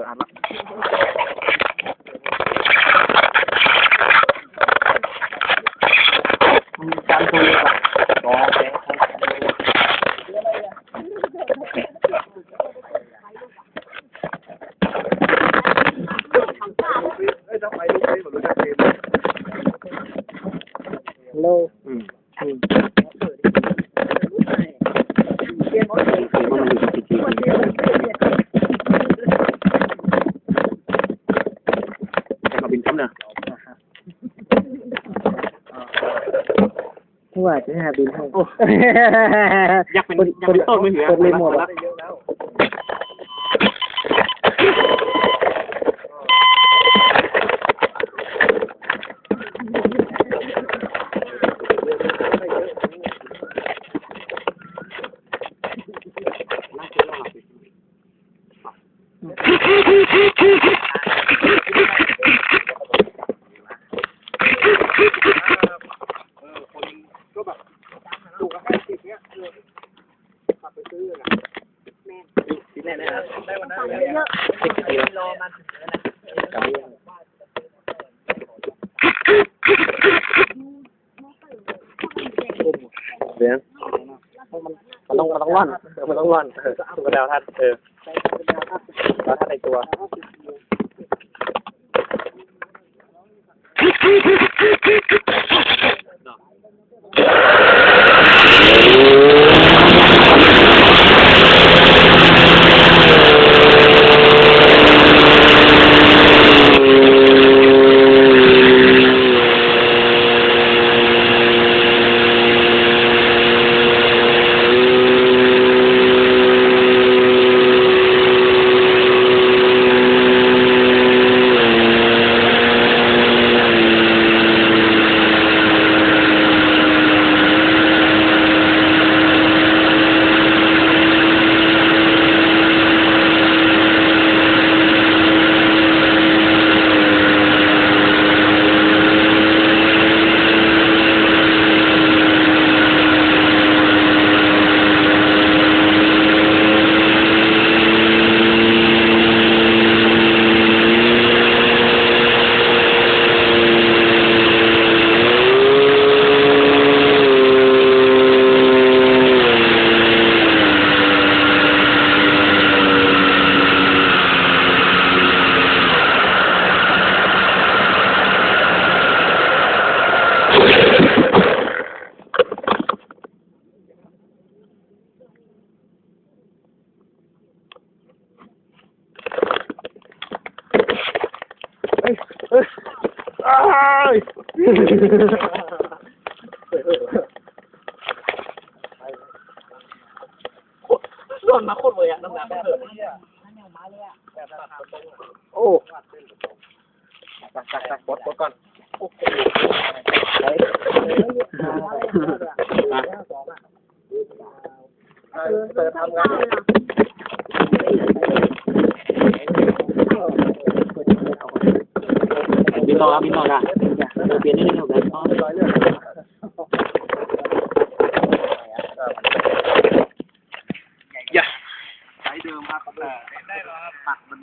ปิดอ่านละมีการโทรศัพท์รอแกฮัลโหลอืมอืมแต่มาบินครับเนี่ย ว่าจะหาบินให้โอ้อยากเป็นอยากเป็นต้นมือถือ คนเลยหมดละเดี๋ยวมันต้องมันต้องร่อนเออมันต้องร่อนเออตัวดาวทัดเออดาวทัดในตัว โดนมาโคตรเลยอะน้ำหนักเกิดโอ้ตักตักตักกดกดก่อนเปิดทำงาน ต่อครับพี่ต่อนะเปลี่ยนนิดนึงครับอย่าใช้เดิมครับแต่ได้แล้วครับปักมัน